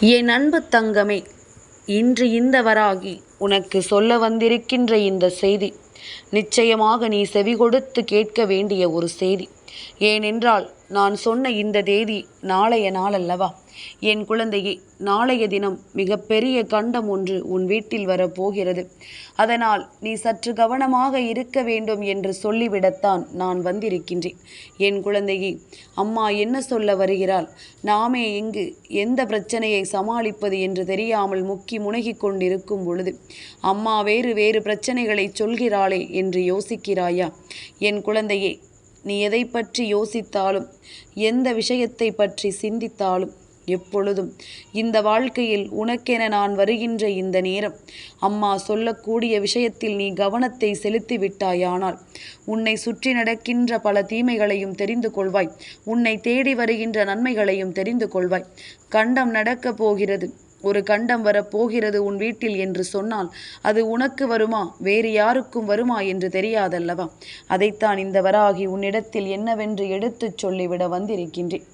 என் அன்பு தங்கமே இன்று இந்த வராகி உனக்கு சொல்ல வந்திருக்கின்ற இந்த செய்தி நிச்சயமாக நீ செவி கொடுத்து கேட்க வேண்டிய ஒரு செய்தி. ஏனென்றால் நான் சொன்ன இந்த தேதி நாளைய நாள் அல்லவா என் குழந்தையே நாளைய தினம் மிகப்பெரிய கண்டம் ஒன்று உன் வீட்டில் வரப்போகிறது. அதனால் நீ சற்று கவனமாக இருக்க வேண்டும் என்று சொல்லிவிடத்தான் நான் வந்திருக்கின்றேன். என் குழந்தையே அம்மா என்ன சொல்ல வருகிறாள்? நாமே இங்கு எந்த பிரச்சனையை சமாளிப்பது என்று தெரியாமல் முக்கி முனகிக் கொண்டிருக்கும் பொழுது அம்மா வேறு வேறு பிரச்சனைகளை சொல்கிறாளே என்று யோசிக்கிறாயா? என் குழந்தையே நீ எதை பற்றி யோசித்தாலும் எந்த விஷயத்தை பற்றி சிந்தித்தாலும் எப்பொழுதும் இந்த வாழ்க்கையில் உனக்கென நான் வருகின்ற இந்த நேரம் அம்மா சொல்லக்கூடிய விஷயத்தில் நீ கவனத்தை செலுத்தி விட்டாயானால் உன்னை சுற்றி நடக்கின்ற பல தீமைகளையும் தெரிந்து கொள்வாய். உன்னை தேடி வருகின்ற நன்மைகளையும் தெரிந்து கொள்வாய். கண்டம் நடக்கப் போகிறது. ஒரு கண்டம் வரப்போகிறது உன் வீட்டில் என்று சொன்னால் அது உனக்கு வருமா? வேறு யாருக்கும் வருமா என்று தெரியாதல்லவா? அதைத்தான் இந்த வராகி உன்னிடத்தில் என்னவென்று எடுத்துச் சொல்லிவிட வந்திருக்கின்றேன்.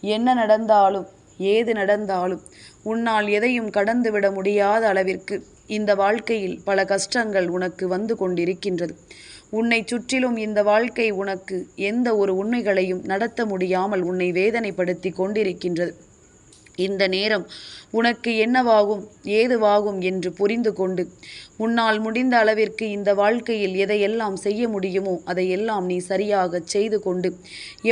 என்ன நடந்தாலும் ஏது நடந்தாலும் உன்னால் எதையும் கடந்துவிட முடியாத அளவிற்கு இந்த வாழ்க்கையில் பல கஷ்டங்கள் உனக்கு வந்து கொண்டிருக்கின்றது. உன்னை சுற்றிலும் இந்த வாழ்க்கை உனக்கு எந்த ஒரு உண்மைகளையும் நடத்த முடியாமல் உன்னை வேதனைப்படுத்தி கொண்டிருக்கின்றது. இந்த நேரம் உனக்கு என்னவாகும் ஏதுவாகும் என்று புரிந்து கொண்டு உன்னால் முடிந்த அளவிற்கு இந்த வாழ்க்கையில் எதையெல்லாம் செய்ய முடியுமோ அதையெல்லாம் நீ சரியாக செய்து கொண்டு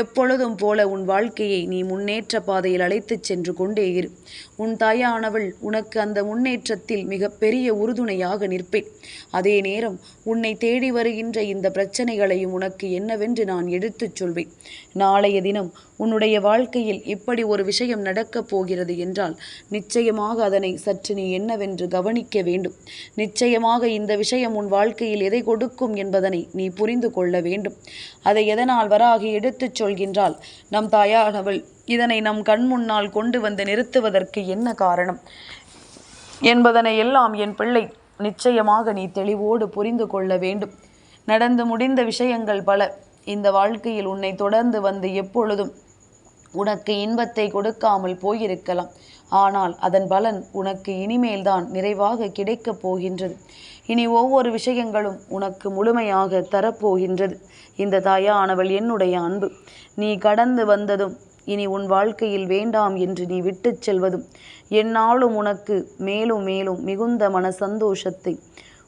எப்பொழுதும் போல உன் வாழ்க்கையை நீ முன்னேற்ற பாதையில் அழைத்துச் சென்று கொண்டே இரு. உன் தாயானவள் உனக்கு அந்த முன்னேற்றத்தில் மிக பெரிய உறுதுணையாக நிற்பேன். அதே நேரம் உன்னை தேடி வருகின்ற இந்த பிரச்சனைகளையும் உனக்கு என்னவென்று நான் எடுத்துச் சொல்வேன். நாளைய தினம் உன்னுடைய வாழ்க்கையில் இப்படி ஒரு விஷயம் நடக்கப் போகிறது என்றால் நிச்சயமாக அதனை சற்று நீ என்னவென்று கவனிக்க வேண்டும். நிச்சயமாக இந்த விஷயம் உன் வாழ்க்கையில் எதை கொடுக்கும் என்பதனை நீ புரிந்து கொள்ள வேண்டும். அதை எதனால் வராகி எடுத்துச் சொல்கின்றால் நம் தாயானவள் இதனை நம் கண் முன்னால் கொண்டு வந்து நிறுத்துவதற்கு என்ன காரணம்? என்பதனை எல்லாம் என் பிள்ளை நிச்சயமாக நீ தெளிவோடு புரிந்து கொள்ள வேண்டும். நடந்து முடிந்த விஷயங்கள் பல. இந்த வாழ்க்கையில் உன்னை தொடர்ந்து வந்து எப்பொழுதும் உனக்கு இன்பத்தை கொடுக்காமல் போயிருக்கலாம். ஆனால் அதன் பலன் உனக்கு இனிமேல்தான் நிறைவாக கிடைக்கப் போகின்றது. இனி ஒவ்வொரு விஷயங்களும் உனக்கு முழுமையாக தரப்போகின்றது. இந்த தாயானவள் என்னுடைய அன்பு. நீ கடந்து வந்ததும் இனி உன் வாழ்க்கையில் வேண்டாம் என்று நீ விட்டுச் செல்வதும் என்னாலும் உனக்கு மேலும் மேலும் மிகுந்த மன சந்தோஷத்தை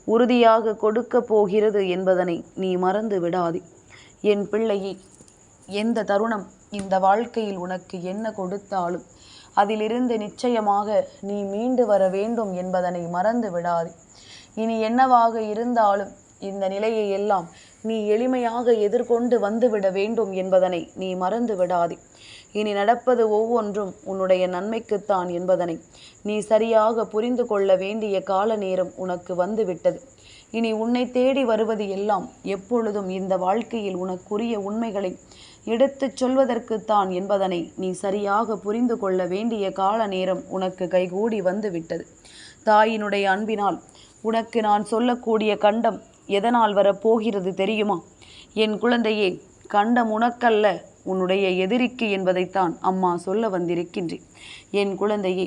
உறுதியாக கொடுக்கப் போகிறது என்பதனை நீ மறந்து விடாதே. என் பிள்ளையே எந்த தருணம் இந்த வாழ்க்கையில் உனக்கு என்ன கொடுத்தாலும் அதிலிருந்து நிச்சயமாக நீ மீண்டு வர வேண்டும் என்பதனை மறந்து விடாது. இனி என்னவாக இருந்தாலும் இந்த நிலையை எல்லாம் நீ எளிமையாக எதிர்கொண்டு வந்துவிட வேண்டும் என்பதனை நீ மறந்து விடாதே. இனி நடப்பது ஒவ்வொன்றும் உன்னுடைய நன்மைக்குத்தான் என்பதனை நீ சரியாக புரிந்து கொள்ள வேண்டிய கால நேரம் உனக்கு வந்துவிட்டது. இனி உன்னை தேடி வருவது எல்லாம் எப்பொழுதும் இந்த வாழ்க்கையில் உனக்குரிய உண்மைகளை எடுத்துச் சொல்வதற்குத்தான் என்பதனை நீ சரியாக புரிந்து கொள்ள வேண்டிய கால நேரம் உனக்கு கைகூடி வந்துவிட்டது. தாயினுடைய அன்பினால் உனக்கு நான் சொல்லக்கூடிய கண்டம் எதனால் வரப்போகிறது தெரியுமா? என் குழந்தையே கண்டம் உனக்கல்ல உன்னுடைய எதிரிக்கு என்பதைத்தான் அம்மா சொல்ல வந்திருக்கின்றேன் என் குழந்தையே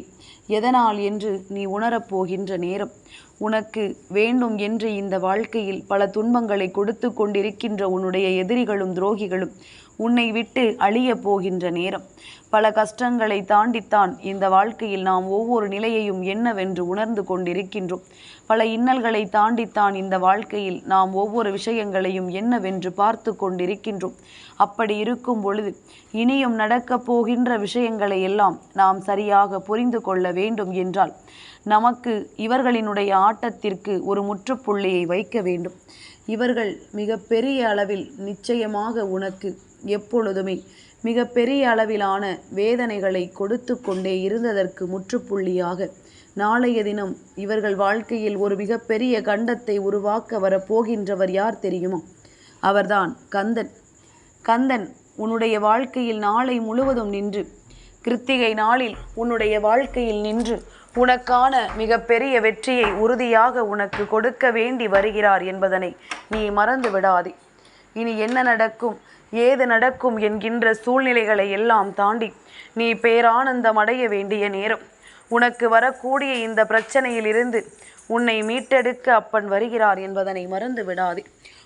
எதனால் என்று நீ உணரப்போகின்ற நேரம் உனக்கு வேண்டும் என்று இந்த வாழ்க்கையில் பல துன்பங்களை கொடுத்து கொண்டிருக்கின்ற உன்னுடைய எதிரிகளும் துரோகிகளும் உன்னை விட்டு அழியப் போகின்ற நேரம். பல கஷ்டங்களை தாண்டித்தான் இந்த வாழ்க்கையில் நாம் ஒவ்வொரு நிலையையும் என்னவென்று உணர்ந்து கொண்டிருக்கின்றோம். பல இன்னல்களை தாண்டித்தான் இந்த வாழ்க்கையில் நாம் ஒவ்வொரு விஷயங்களையும் என்னவென்று பார்த்து கொண்டிருக்கின்றோம். அப்படி இருக்கும் பொழுது இனியும் நடக்கப் போகின்ற விஷயங்களை எல்லாம் நாம் சரியாக புரிந்து கொள்ள வேண்டும் என்றால் நமக்கு இவர்களினுடைய ஆட்டத்திற்கு ஒரு முற்றுப்புள்ளியை வைக்க வேண்டும். இவர்கள் மிக பெரிய அளவில் நிச்சயமாக உனக்கு எப்பொழுதுமே மிக பெரிய அளவிலான வேதனைகளை கொடுத்து கொண்டே இருந்ததற்கு முற்றுப்புள்ளியாக நாளைய தினம் இவர்கள் வாழ்க்கையில் ஒரு மிகப்பெரிய கண்டத்தை உருவாக்க வரப்போகின்றவர் யார் தெரியுமா? அவர்தான் கந்தன். கந்தன் உன்னுடைய வாழ்க்கையில் நாளை முழுவதும் நின்று கிருத்திகை நாளில் உன்னுடைய வாழ்க்கையில் நின்று உனக்கான மிகப்பெரிய வெற்றியை உறுதியாக உனக்கு கொடுக்க வேண்டி வருகிறார் என்பதனை நீ மறந்து விடாதே. இனி என்ன நடக்கும்? ஏது நடக்கும் என்கின்ற சூழ்நிலைகளை எல்லாம் தாண்டி நீ பேரானந்தம் அடைய வேண்டிய நேரம். உனக்கு வரக்கூடிய இந்த பிரச்சனையிலிருந்து உன்னை மீட்டெடுக்க அப்பன் வருகிறார் என்பதனை மறந்து விடாதே.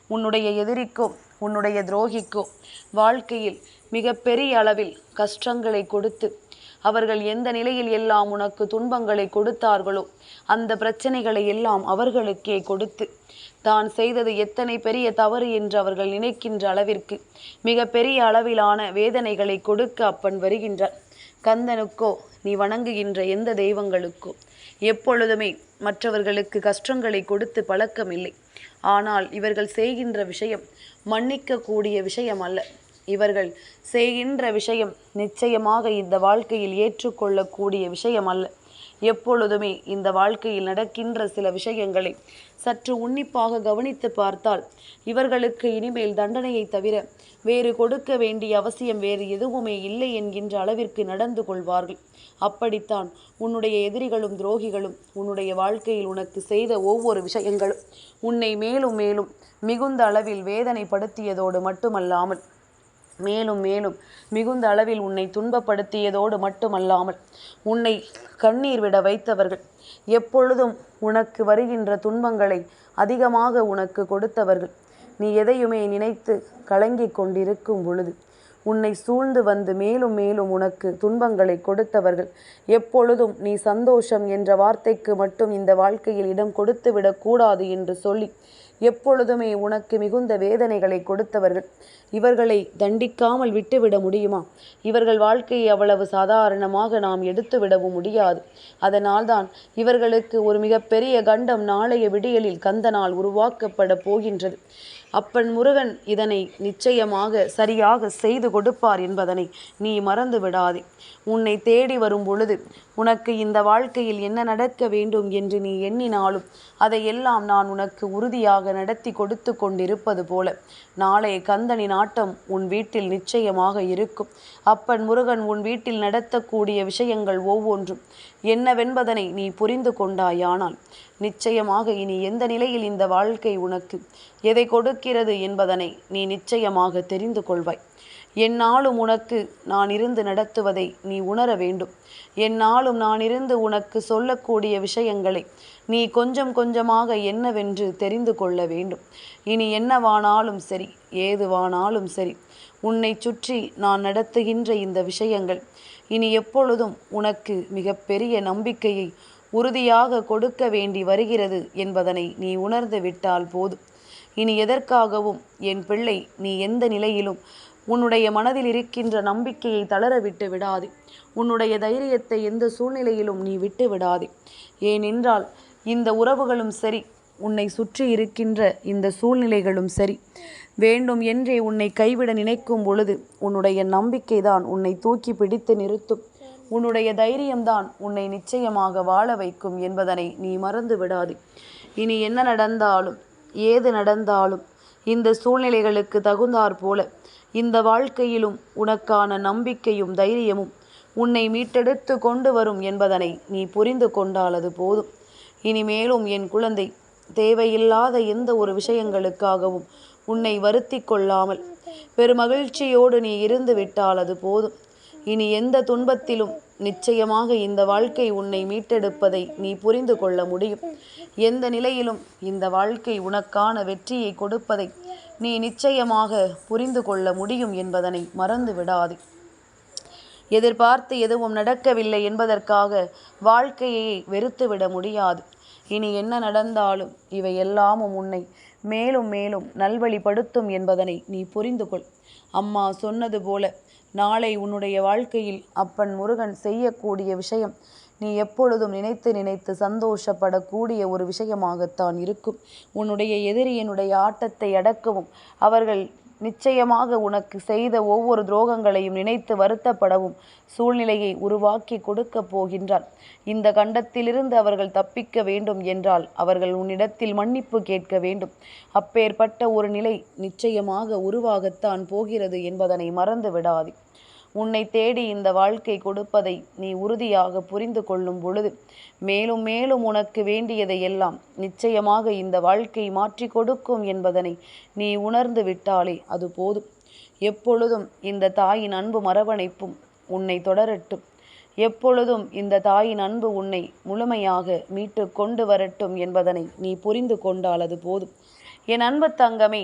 உன்னுடைய எதிரிக்கோ உன்னுடைய துரோகிக்கோ வாழ்க்கையில் மிகப்பெரிய அளவில் கஷ்டங்களை கொடுத்து அவர்கள் எந்த நிலையில் எல்லாம் உனக்கு துன்பங்களை கொடுத்தார்களோ அந்த பிரச்சனைகளை எல்லாம் அவர்களுக்கே கொடுத்து தான் செய்தது எத்தனை பெரிய தவறு என்று அவர்கள் நினைக்கின்ற அளவிற்கு மிக பெரிய அளவிலான வேதனைகளை கொடுக்க அப்பன் வருகின்றார். கந்தனுக்கோ நீ வணங்குகின்ற எந்த தெய்வங்களுக்கோ எப்பொழுதுமே மற்றவர்களுக்கு கஷ்டங்களை கொடுத்து பழக்கமில்லை. ஆனால் இவர்கள் செய்கின்ற விஷயம் மன்னிக்கக்கூடிய விஷயம் அல்ல இவர்கள் செய்கின்ற விஷயம் நிச்சயமாக இந்த வாழ்க்கையில் ஏற்றுக்கொள்ளக்கூடிய விஷயம் அல்ல. எப்பொழுதுமே இந்த வாழ்க்கையில் நடக்கின்ற சில விஷயங்களை சற்று உன்னிப்பாக கவனித்து பார்த்தால் இவர்களுக்கு இனிமேல் தண்டனையை தவிர வேறு கொடுக்க வேண்டிய அவசியம் வேறு எதுவுமே இல்லை என்கின்ற அளவிற்கு நடந்து கொள்வார்கள். அப்படித்தான் உன்னுடைய எதிரிகளும் துரோகிகளும் உன்னுடைய வாழ்க்கையில் உனக்கு செய்த ஒவ்வொரு விஷயங்களும் உன்னை மேலும் மேலும் மிகுந்த அளவில் வேதனைப்படுத்தியதோடு மட்டுமல்லாமல் மேலும் மேலும் மிகுந்த அளவில் உன்னை துன்பப்படுத்தியதோடு மட்டுமல்லாமல் உன்னை கண்ணீர் விட வைத்தவர்கள் எப்பொழுதும் உனக்கு வருகின்ற துன்பங்களை அதிகமாக உனக்கு கொடுத்தவர்கள். நீ எதையுமே நினைத்து கலங்கிக் கொண்டிருக்கும் பொழுது உன்னை சூழ்ந்து வந்து மேலும் மேலும் உனக்கு துன்பங்களை கொடுத்தவர்கள் எப்பொழுதும் நீ சந்தோஷம் என்ற வார்த்தைக்கு மட்டும் இந்த வாழ்க்கையில் இடம் கொடுத்து விடக்கூடாது என்று சொல்லி எப்பொழுதுமே உனக்கு மிகுந்த வேதனைகளை கொடுத்தவர்கள். இவர்களை தண்டிக்காமல் விட்டுவிட முடியுமா? இவர்கள் வாழ்க்கையை அவ்வளவு சாதாரணமாக நாம் எடுத்துவிடவும் முடியாது. அதனால்தான் இவர்களுக்கு ஒரு மிகப்பெரிய கண்டம் நாளைய விடியலில் கந்தனால் உருவாக்கப்பட போகின்றது. அப்பன் முருகன் இதனை நிச்சயமாக சரியாக செய்து கொடுப்பார் என்பதனை நீ மறந்து விடாதே உன்னை தேடி வரும் பொழுது உனக்கு இந்த வாழ்க்கையில் என்ன நடக்க வேண்டும் என்று நீ எண்ணினாலும் அதையெல்லாம் நான் உனக்கு உறுதியாக நடத்தி கொடுத்து கொண்டிருப்பது போல. நாளைய கந்தனின் ஆட்டம் உன் வீட்டில் நிச்சயமாக இருக்கும். அப்பன் முருகன் உன் வீட்டில் நடத்தக்கூடிய விஷயங்கள் ஒவ்வொன்றும் என்னவென்பதனை நீ புரிந்து கொண்டாயானால் நிச்சயமாக இனி எந்த நிலையில் இந்த வாழ்க்கை உனக்கு எதை கொடுக்கிறது என்பதனை நீ நிச்சயமாக தெரிந்து கொள்வாய். என்னாலும் உனக்கு நான் இருந்து நடத்துவதை நீ உணர வேண்டும். என்னால் என்னாலும் நான் இருந்து உனக்கு சொல்லக்கூடிய விஷயங்களை நீ கொஞ்சம் கொஞ்சமாக என்னவென்று தெரிந்து கொள்ள வேண்டும். இனி என்னவானாலும் சரி ஏதுவானாலும் சரி உன்னை சுற்றி நான் நடத்துகின்ற இந்த விஷயங்கள் இனி எப்பொழுதும் உனக்கு மிகப்பெரிய நம்பிக்கையை உறுதியாக கொடுக்க வேண்டி வருகிறது என்பதனை நீ உணர்ந்து விட்டால் போதும். இனி எதற்காகவும் என் பிள்ளை நீ எந்த நிலையிலும் உன்னுடைய மனதில் இருக்கின்ற நம்பிக்கையை தளர விட்டு விடாதே. உன்னுடைய தைரியத்தை எந்த சூழ்நிலையிலும் நீ விட்டு விடாதே. ஏனென்றால் இந்த உறவுகளும் சரி உன்னை சுற்றி இருக்கின்ற இந்த சூழ்நிலைகளும் சரி. வேண்டும் என்றே உன்னை கைவிட நினைக்கும் பொழுது உன்னுடைய நம்பிக்கைதான் உன்னை தூக்கி பிடித்து நிறுத்தும். உன்னுடைய தைரியம்தான் உன்னை நிச்சயமாக வாழ வைக்கும் என்பதனை நீ மறந்து விடாதே. இனி என்ன நடந்தாலும் ஏது நடந்தாலும் இந்த சூழ்நிலைகளுக்கு தகுந்தாற் போல. இந்த வாழ்க்கையிலும் உனக்கான நம்பிக்கையும் தைரியமும் உன்னை மீட்டெடுத்து கொண்டு வரும் என்பதனை நீ புரிந்து கொண்டால் அது போதும். இனிமேலும் என் குழந்தை தேவையில்லாத எந்த ஒரு விஷயங்களுக்காகவும் உன்னை வருத்தி கொள்ளாமல் பெருமகிழ்ச்சியோடு நீ இருந்து விட்டால் அது போதும். இனி எந்த துன்பத்திலும் நிச்சயமாக இந்த வாழ்க்கை உன்னை மீட்டெடுப்பதை நீ புரிந்து கொள்ள முடியும். எந்த நிலையிலும் இந்த வாழ்க்கை உனக்கான வெற்றியை கொடுப்பதை நீ நிச்சயமாக புரிந்து கொள்ள முடியும் என்பதனை மறந்து விடாதே எதிர்பார்த்து எதுவும் நடக்கவில்லை என்பதற்காக வாழ்க்கையை வெறுத்துவிட முடியாது. இனி என்ன நடந்தாலும் இவை எல்லாமும் உன்னை மேலும் மேலும் நல்வழிப்படுத்தும் என்பதனை நீ புரிந்து கொள். அம்மா சொன்னது போல நாளை உன்னுடைய வாழ்க்கையில் அப்பன் முருகன் செய்யக்கூடிய விஷயம். நீ எப்பொழுதும் நினைத்து நினைத்து சந்தோஷப்படக்கூடிய ஒரு விஷயமாகத்தான் இருக்கும். உன்னுடைய எதிரியனுடைய ஆட்டத்தை அடக்கவும் அவர்கள் நிச்சயமாக உனக்கு செய்த ஒவ்வொரு துரோகங்களையும் நினைத்து வருத்தப்படவும் சூழ்நிலையை உருவாக்கி கொடுக்க போகின்றான். இந்த கண்டத்திலிருந்து அவர்கள் தப்பிக்க வேண்டும் என்றால் அவர்கள் உன்னிடத்தில் மன்னிப்பு கேட்க வேண்டும். அப்பேற்பட்ட ஒரு நிலை நிச்சயமாக உருவாகத்தான் போகிறது என்பதனை மறந்து விடாதே உன்னை தேடி இந்த வாழ்க்கை கொடுப்பதை நீ உறுதியாக புரிந்து கொள்ளும் பொழுது மேலும் மேலும் உனக்கு வேண்டியதை எல்லாம் நிச்சயமாக இந்த வாழ்க்கை மாற்றி கொடுக்கும் என்பதனை நீ உணர்ந்து விட்டாலே அது போதும். எப்பொழுதும் இந்த தாயின் அன்பு மரவணைப்பும் உன்னை தொடரட்டும். எப்பொழுதும் இந்த தாயின் அன்பு உன்னை முழுமையாக மீட்டு கொண்டு வரட்டும் என்பதனை நீ புரிந்து கொண்டால் அது போதும். என் அன்பு தங்கமே